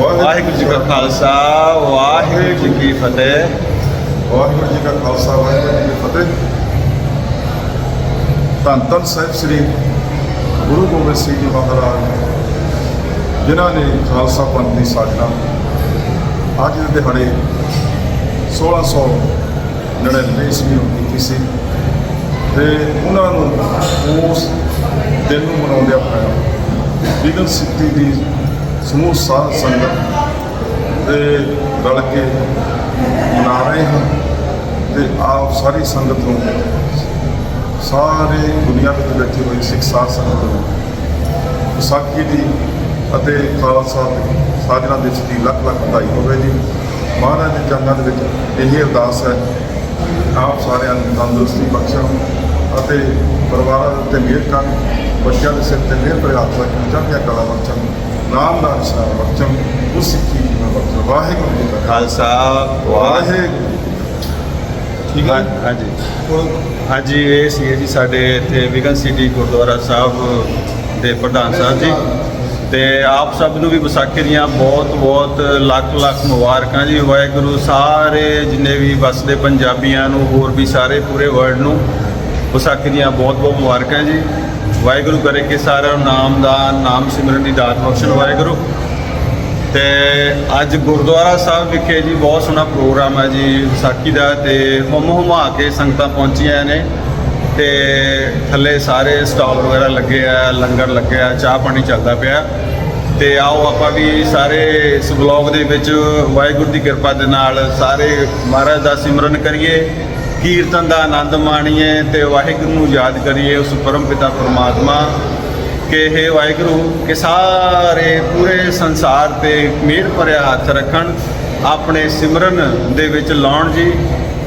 ਵਾਹਿਗੁਰੂ ਜੀ ਕਾ ਖਾਲਸਾ। ਵਾਹਿਗੁਰੂ ਜੀ ਕੀ ਫਤਿਹ। ਵਾਹਿਗੁਰੂ ਜੀ ਕਾ ਖਾਲਸਾ ਵਾਹਿਗੁਰੂ ਜੀ ਕੀ ਫਤਿਹ। ਧੰਨ ਧੰਨ ਸਾਹਿਬ ਸ੍ਰੀ ਗੁਰੂ ਗੋਬਿੰਦ ਸਿੰਘ ਜੀ ਮਹਾਰਾਜ ਜਿਨ੍ਹਾਂ ਨੇ ਖਾਲਸਾ ਪੰਥ ਦੀ ਸਾਜਨਾ ਅੱਜ ਦੇ ਦਿਹਾੜੇ 1699 ਈਸਵੀ ਨੂੰ ਕੀਤੀ ਸੀ ਤੇ ਉਹਨਾਂ ਨੂੰ ਉਸ ਦਿਨ ਨੂੰ ਮਨਾਉਂਦੇ ਹੋਇਆ ਵਿਗਨ ਸਿੱਧੀ ਦੀ ਸਮੂਹ ਸਾਧ ਸੰਗਤ ਦੇ ਰਲ ਕੇ ਮਨਾ ਰਹੇ ਹਾਂ ਤੇ ਆਪ ਸਾਰੀ ਸੰਗਤ ਨੂੰ ਸਾਰੇ ਦੁਨੀਆ ਵਿੱਚ ਬੈਠੀ ਹੋਈ ਸਿੱਖ ਸਾਧ ਸੰਗਤ ਨੂੰ ਵਿਸਾਖੀ ਦੀ ਅਤੇ ਖਾਲਸਾ ਸਾਜਨਾ ਦਿਵਸ ਦੀ ਲੱਖ ਲੱਖ ਵਧਾਈ ਹੋਵੇ ਜੀ। ਮਹਾਰਾਜ ਦੇ ਚਰਨਾਂ ਦੇ ਵਿੱਚ ਇਹ ਅਰਦਾਸ ਹੈ। ਆਪ ਸਾਰਿਆਂ ਨੂੰ ਤੰਦਰੁਸਤੀ ਬਖਸ਼ਣ ਅਤੇ ਪਰਿਵਾਰਾਂ ਦੇ ਉੱਤੇ ਮਿਹਰ ਕਰਨ, ਬੱਚਿਆਂ ਦੇ ਸਿਰ ਤੇ ਮਿਹਰ ਭਰੇ ਹੱਥ ਰੱਖਣ, ਚੜ੍ਹਦੀਆਂ ਕਲਾ ਬਖਸ਼ਣ। ਨਾਮ ਦਾ ਨਿਸ਼ਾਨ ਬਖਸ਼ਣ ਉਹ ਸਿੱਖੀ ਜੀਵਨ ਬਖਸ਼ਣ ਵਾਹਿਗੁਰੂ ਜੀ ਕਾ ਖਾਲਸਾ ਵਾਹਿਗੁਰੂ ਠੀਕ ਹਾਂ- ਹਾਂਜੀ ਹਾਂਜੀ ਇਹ ਸੀ ਜੀ ਸਾਡੇ ਇੱਥੇ ਵਿਗਨ ਸਿਟੀ ਗੁਰਦੁਆਰਾ ਸਾਹਿਬ ਦੇ ਪ੍ਰਧਾਨ ਸਾਹਿਬ ਜੀ ਤੇ ਆਪ ਸਭ ਨੂੰ ਵੀ ਵਿਸਾਖੀ ਦੀਆਂ ਬਹੁਤ ਬਹੁਤ ਲੱਖ ਲੱਖ ਮੁਬਾਰਕਾਂ ਜੀ ਵਾਹਿਗੁਰੂ ਸਾਰੇ ਜਿੰਨੇ ਵੀ ਵਸਦੇ ਪੰਜਾਬੀਆਂ ਨੂੰ ਹੋਰ ਵੀ ਸਾਰੇ ਪੂਰੇ ਵਰਲਡ ਨੂੰ ਵਿਸਾਖੀ ਦੀਆਂ ਬਹੁਤ ਬਹੁਤ ਮੁਬਾਰਕਾਂ ਜੀ। ਵਾਹਿਗੁਰੂ ਕਰੇ ਕਿ ਸਾਰਿਆਂ ਨੂੰ ਨਾਮ ਦਾ ਨਾਮ ਸਿਮਰਨ ਦੀ ਦਾਤ ਬਖਸ਼ਣ ਵਾਹਿਗੁਰੂ। ਤੇ ਅੱਜ ਗੁਰਦੁਆਰਾ ਸਾਹਿਬ ਵਿਖੇ ਜੀ ਬਹੁਤ ਸੋਹਣਾ ਪ੍ਰੋਗਰਾਮ ਹੈ ਜੀ ਵਿਸਾਖੀ ਦਾ ਤੇ ਹੁਮ ਹੁਮਾ ਕੇ ਸੰਗਤਾਂ ਪਹੁੰਚੀਆਂ ਨੇ। ਤੇ ਥੱਲੇ ਸਾਰੇ ਸਟਾਲ ਵਗੈਰਾ ਲੱਗੇ ਆ, ਲੰਗਰ ਲੱਗਿਆ ਚਾਹ ਪਾਣੀ ਚੱਲਦਾ ਪਿਆ। ਤੇ ਆਓ ਆਪਾਂ ਵੀ ਸਾਰੇ ਇਸ ਵਲੌਗ ਦੇ ਵਿੱਚ ਵਾਹਿਗੁਰੂ ਦੀ ਕਿਰਪਾ ਦੇ ਨਾਲ ਸਾਰੇ ਮਹਾਰਾਜ ਦਾ ਸਿਮਰਨ ਕਰੀਏ। ਕੀਰਤਨ ਦਾ ਆਨੰਦ ਮਾਣੀਏ ਤੇ ਵਾਹਿਗੁਰੂ ਨੂੰ ਯਾਦ ਕਰੀਏ ਉਸ ਪਰਮ ਪਿਤਾ ਪਰਮਾਤਮਾ ਕਿ हे ਵਾਹਿਗੁਰੂ ਕਿ ਸਾਰੇ ਪੂਰੇ ਸੰਸਾਰ ਤੇ ਮਿਹਰ ਭਰਿਆ ਹੱਥ ਰੱਖਣ, ਆਪਣੇ ਸਿਮਰਨ ਦੇ ਵਿੱਚ ਲਾਉਣ ਜੀ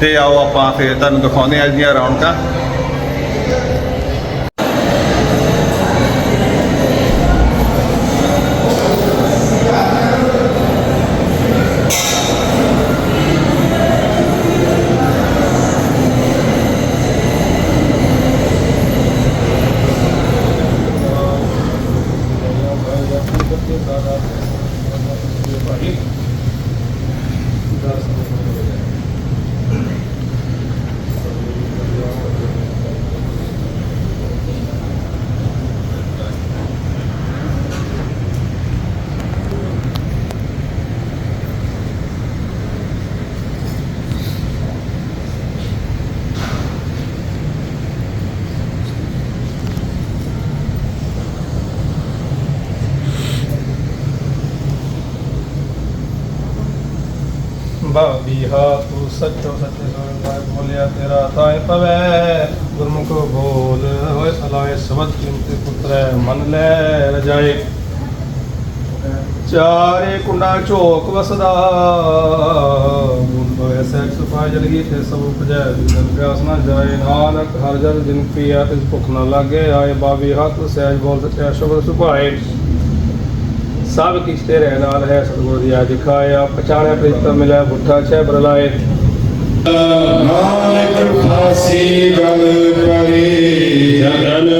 ਤੇ ਆਓ ਆਪਾਂ ਫਿਰ ਤੁਹਾਨੂੰ ਦਿਖਾਉਂਦੇ ਹਾਂ ਅੱਜ ਦੀਆਂ ਰੌਣਕਾਂ। ਭਾਬੀਹਾ ਤੂੰ ਸੱਚੋ ਸੱਚੇ ਸੋਇ ਬੋਲਿਆ, ਤੇਰਾ ਤਾਏ ਪਵੈ ਗੁਰਮੁਖ ਬੋਲ ਹੋਏ ਅਲਾਏ ਸਬਦ ਕੀਮਤੇ ਪੁੱਤਰੈ, ਮਨ ਲੈ ਰਜਾਏ। ਚਾਰੇ ਕੁੰਡਾ ਝੋਕ ਵਸਦਾ। ਗੁਣ ਹੋਏ ਸੈਕ ਸੁਪਾ ਜਲਗੀ ਤੇ ਸਭ ਉਪਜੈ। ਵਿਦਨ ਪਿਆਸ ਨਾ ਜਾਏ ਨਾਨਕ, ਹਰ ਜਨ ਜਿਨ ਪੀਆ ਤਿਸ ਭੁਖ ਨਾ ਲਾਗੇ। ਆਏ ਬਾਬੀ ਹੱਥ, ਸਹਿਜ ਬੋਲ ਸਚਿਆ ਸ਼ਬਦ ਸੁਭਾਏ। ਸਭ ਕਿਛ ਰਹਿ ਨਾਲ ਹੈ ਸਤਿਗੁਰ ਦੀ ਆ ਦਿਖਾਇਆ ਪਛਾਣਿਆ ਪ੍ਰੀਤਮ ਮਿਲਿਆ ਬੁੱਠਾ ਛੇ ਬਰਲਾਏ ਨਾਨਕ ਫਾਸੀ ਗਲ ਕਰੀ ਜਗਨ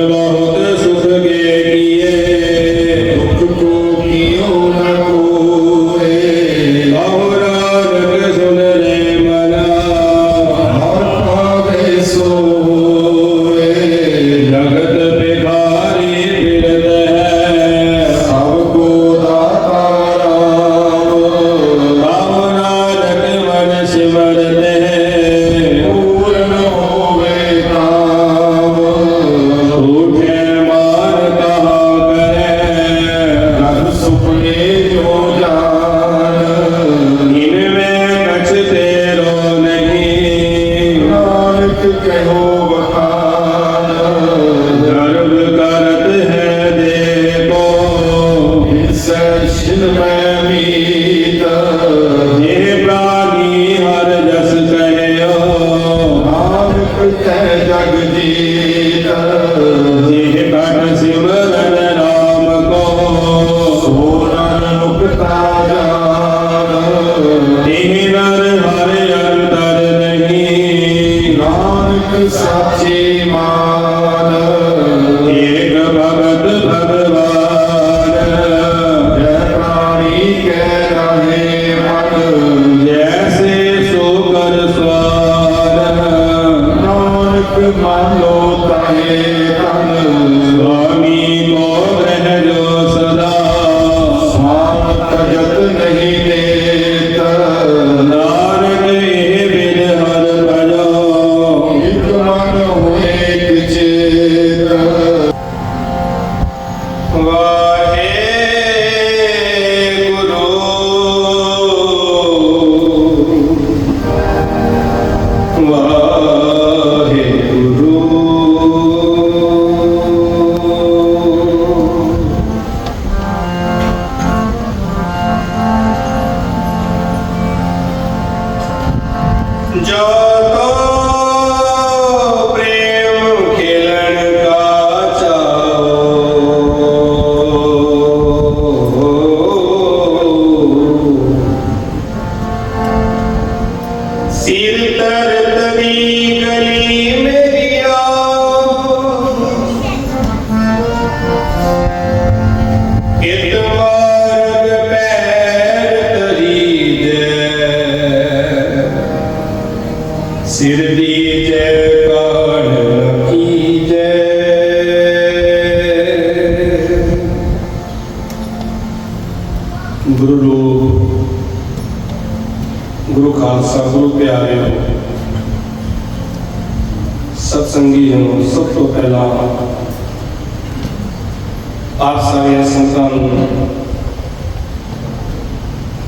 ਆਪ ਸਾਰੀਆਂ ਸੰਗਤਾਂ ਨੂੰ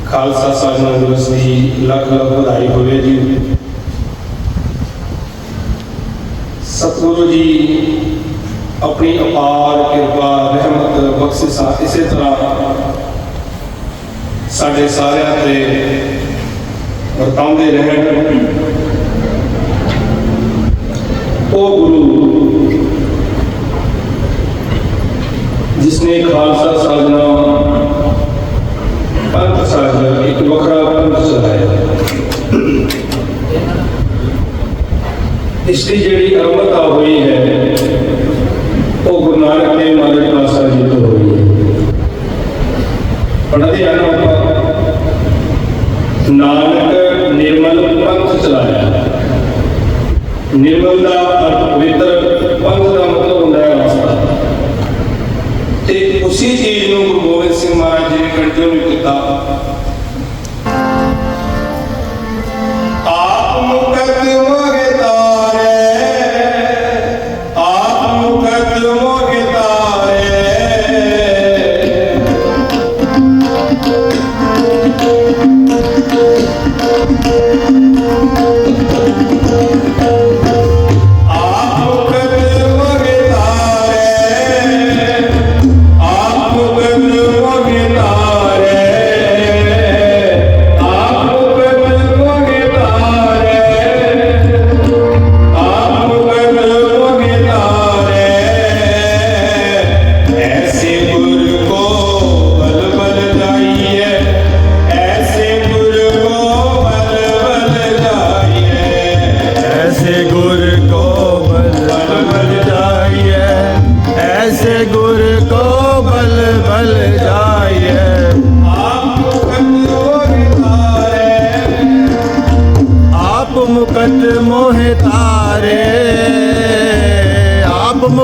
ਖਾਲਸਾ ਸਾਜਨਾ ਦਿਵਸ ਦੀ ਲੱਖ ਲੱਖ ਵਧਾਈ ਹੋਵੇ ਜੀ। ਸਤਿਗੁਰੂ ਜੀ ਆਪਣੀ ਅਪਾਰ ਕਿਰਪਾ, ਰਹਿਮਤ, ਬਖਸ਼ਿਸ਼ਾ ਇਸੇ ਤਰ੍ਹਾਂ ਸਾਡੇ ਸਾਰਿਆਂ ਤੇ ਵਰਤਾਉਂਦੇ ਰਹਿਣ। ਉਹ ਗੁਰੂ जिसने खालसा साधना पंथ साधना एक वखरा पंथ चलाया इसकी जड़ी अमृता हुई है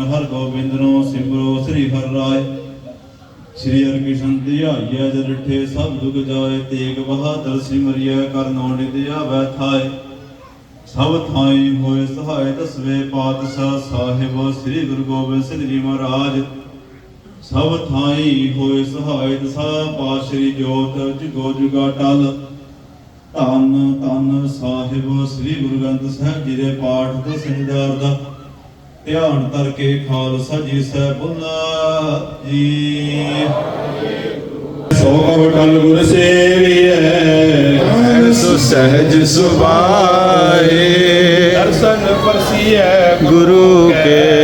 ਸਹਾਇ ਹਰ ਗੋਬਿੰਦ ਨੂੰ ਸਿਮਰੋ ਸ੍ਰੀ ਹਰਿ ਰਾਏ। ਸ੍ਰੀ ਹਰਿਕ੍ਰਿਸ਼ਨ ਧਿਆਈਐ ਜਦ ਡਿਠੇ ਸਭ ਦੁਖ ਜਾਏ, ਤੇਗ ਬਹਾਦਰ ਸਿਮਰਿਐ ਕਰ ਨੋੜਿ ਦਿਆਵੈ ਸਭ ਥਾਈ ਹੋਏ ਸਹਾਇ ਦਸਵੇਂ ਪਾਤਸ਼ਾਹ ਸਾਹਿਬ, ਸ੍ਰੀ ਗੁਰੂ ਗੋਬਿੰਦ ਸਿੰਘ ਜੀ ਮਹਾਰਾਜ। ਸਭ ਥਾਈ ਹੋਏ ਸਹਾਇ ਦਸਾ ਪਾਸ਼ਰੀ ਜੋਤ, ਜੁਗੋ ਜੁਗਾ ਟਲ। ਧੰਨ ਧੰਨ ਸਾਹਿਬ, ਸ੍ਰੀ ਗੁਰੂ ਗ੍ਰੰਥ ਸਾਹਿਬ ਜੀ ਦੇ ਪਾਠ ਤੇ ਸਿੰਗਾਰ ਦਾ ਧਿਆਨ ਧਰ ਕੇ ਖਾਲਸਾ ਜੀ ਸਹਿ ਬੁਲਾ ਜੀ। ਸੋ ਕਵ ਟਲ ਗੁਰ ਸੇਵੀਐ ਸੋ ਸਹਿਜ ਸੁਭਾਏ। ਦਰਸ਼ਨ ਪਰਸੀਐ ਗੁਰੂ ਕੇ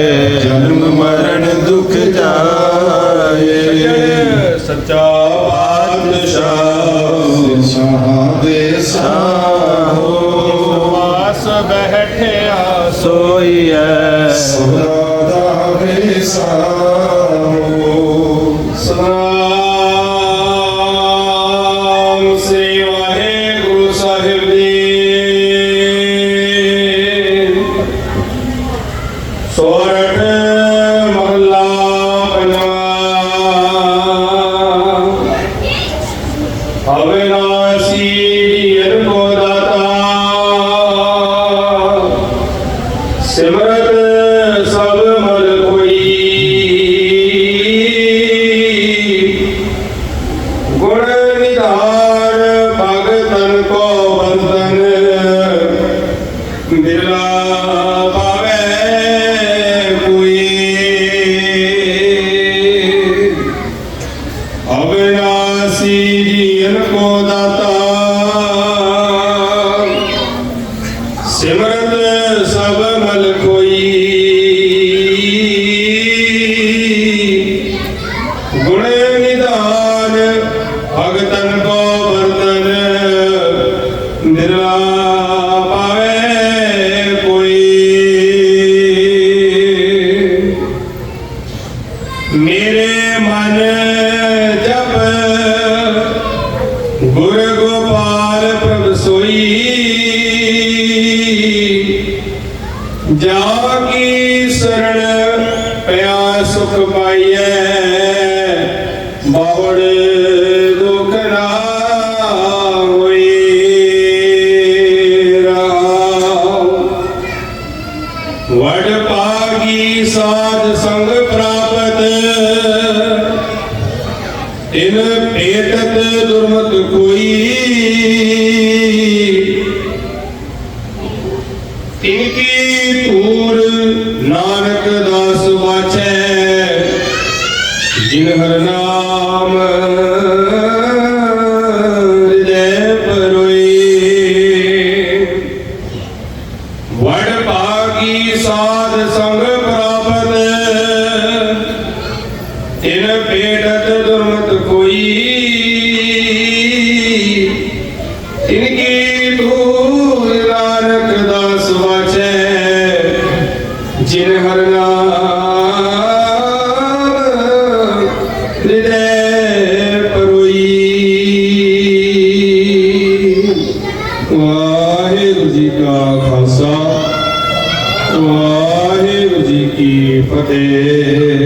ਨਾਨਕ ਦਾਸ ਵਾਚੈ ਜਿਨ ਹਰ ਵਾਹਿਗੁਰੂ ਜੀ ਕੀ ਫਤਿਹ ਸਦਾ